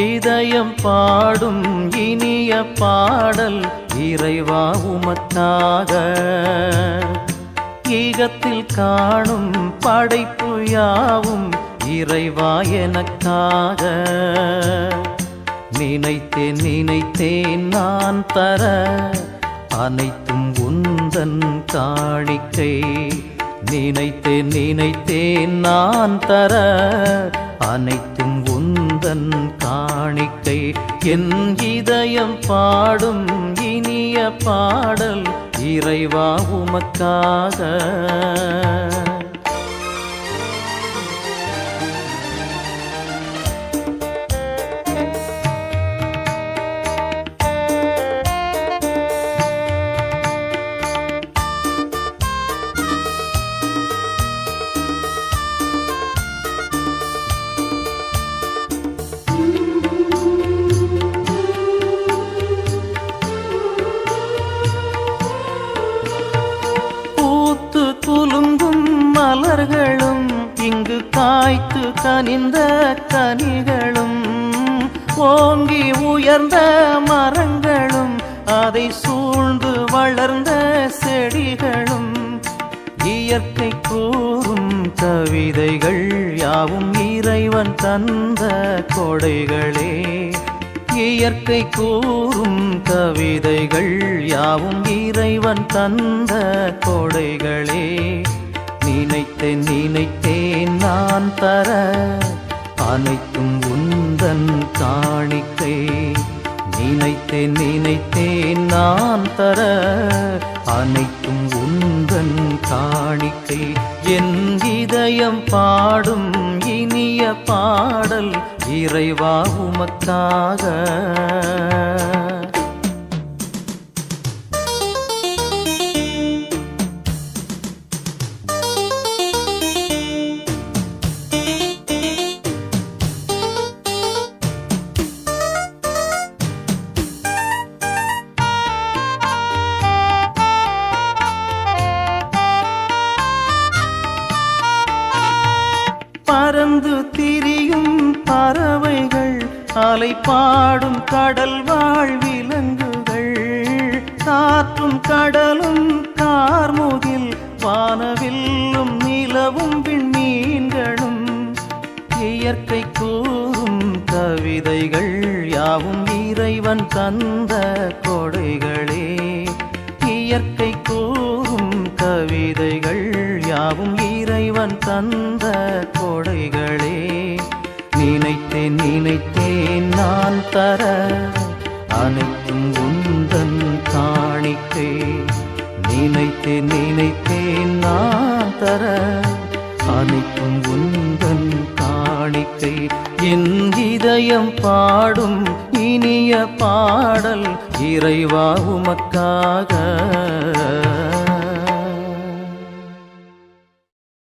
இதயம் பாடும் இனிய பாடல் இறைவா உமக்காக ஈகத்தில் காணும் படைப்பு யாவும் இறைவா எனக்காக நினைத்தேன் நினைத்தேன் நான் தர அனைத்தும் உந்தன் காணிக்கை. நினைத்தேன் நினைத்தேன் நான் தர அனைத்தும் உந்தன் காணிக்கை. என் இதயம் பாடும் இனிய பாடல் இறைவா உமக்காக. மலர்களும் இங்கு காய்த்து கனிந்த கனிகளும். ஓங்கி உயர்ந்த மரங்களும் அதை சூழ்ந்து வளர்ந்த செடிகளும். இயற்கை கூறும் கவிதைகள் யாவும் இறைவன் தந்த கொடைகளே. இயற்கை கூறும் கவிதைகள் யாவும் இறைவன் தந்த கொடைகளே. நினைத்தேன் நினைத்தேன் நான் தர அனைத்தும் உந்தன் காணிக்கை. நினைத்தேன் நினைத்தேன் நான் தர அனைத்தும் உந்தன் காணிக்கை. என் இதயம் பாடும் இனிய பாடல் இறைவா உமக்காக. பறந்து திரியும் பறவைகள் அலை பாடும் கடல் வாழ் விலங்குகள். காற்றும் கடலும் கார்முகில் வானவில்லும் நிலவும் விண்மீன்களும். இயற்கை கூறும் கவிதைகள் யாவும் இறைவன் தந்த கொடைகளே. கொடைகளே நினைத்தேன் நினைத்தேன் நான் தர அனைத்தும் உந்தன் காணிக்கை. நினைத்தேன் நினைத்தேன் நான் தர அனைத்தும் உந்தன் காணிக்கை. என் இதயம் பாடும் இனிய பாடல் இறைவா உமக்காக.